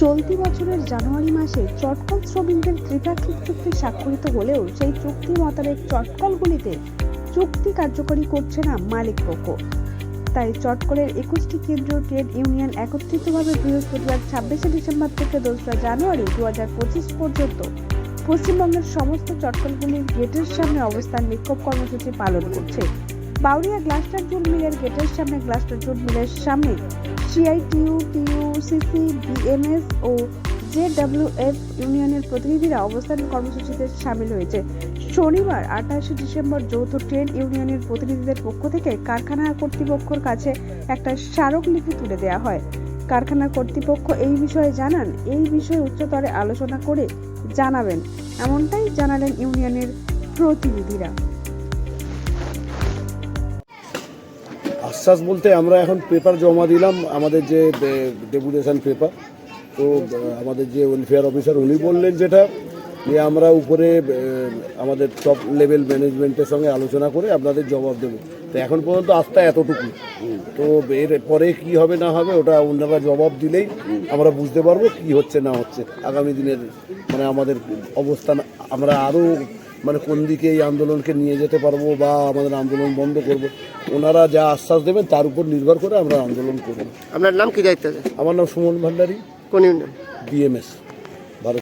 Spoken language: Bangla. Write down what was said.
চলতি বছরের জানুয়ারি মাসে চটকল শ্রমিকদের ত্রিপাক্ষিক চুক্তি স্বাক্ষরিত হলেও সেই চুক্তি মোতাবেক চটকলগুলিতে চুক্তি কার্যকরী করছে না মালিক পক্ষ। তাই চটকলের একুশটি কেন্দ্রীয় ট্রেড ইউনিয়ন একত্রিতভাবে বৃহস্পতিবার ছাব্বিশে ডিসেম্বর থেকে দোসরা জানুয়ারি দু হাজার পঁচিশ পর্যন্ত পশ্চিমবঙ্গের সমস্ত চটকলগুলির গেটের সামনে অবস্থান বিক্ষোভ কর্মসূচি পালন করছে। বাউরিয়া গ্লাস্টার জুট মিলের গেটের সামনে, গ্লাস্টার জুট মিলের সামনে। সিআইটিইউ টিইউসিসি বিএমএস ও জে জেডব্লিউএফ ইউনিয়নের প্রতিনিধিরা অবস্থান কর্মসূচিতে সামিল হয়েছে। শনিবার, আঠাশে ডিসেম্বর যৌথ ট্রেড ইউনিয়নের প্রতিনিধিদের পক্ষ থেকে কারখানা কর্তৃপক্ষের কাছে একটা স্মারকলিপি তুলে দেওয়া হয়। কারখানা কর্তৃপক্ষ এই বিষয়ে জানান, এই বিষয়ে উচ্চতরে আলোচনা করে জানাবেন। এমনটাই জানালেন ইউনিয়নের প্রতিনিধিরা। আশ্বাস বলতে আমরা এখন পেপার জমা দিলাম, আমাদের যে ডেপুটেশন পেপার তো আমাদের যে ওয়েলফেয়ার অফিসার উনি বললেন যেটা, যে আমরা উপরে আমাদের টপ লেভেল ম্যানেজমেন্টের সঙ্গে আলোচনা করে আপনাদের জবাব দেবো। তো এখন পর্যন্ত আস্থা এতটুকু। তো এর পরে কি হবে না হবে ওটা ওনারা জবাব দিলেই আমরা বুঝতে পারব কি হচ্ছে না হচ্ছে। আগামী দিনের মানে আমাদের অবস্থান, আমরা আরও মানে কোন দিকে এই আন্দোলনকে নিয়ে যেতে পারব বা আমাদের আন্দোলন বন্ধ করব ওনারা যা আশ্বাস দেবেন তার উপর নির্ভর করে আমরা আন্দোলন করব। আপনার নাম কি দায়িত্ব? আমার নাম সুমন ভান্ডারী। কোন ইউনিয়ন? বিএমএস ভারত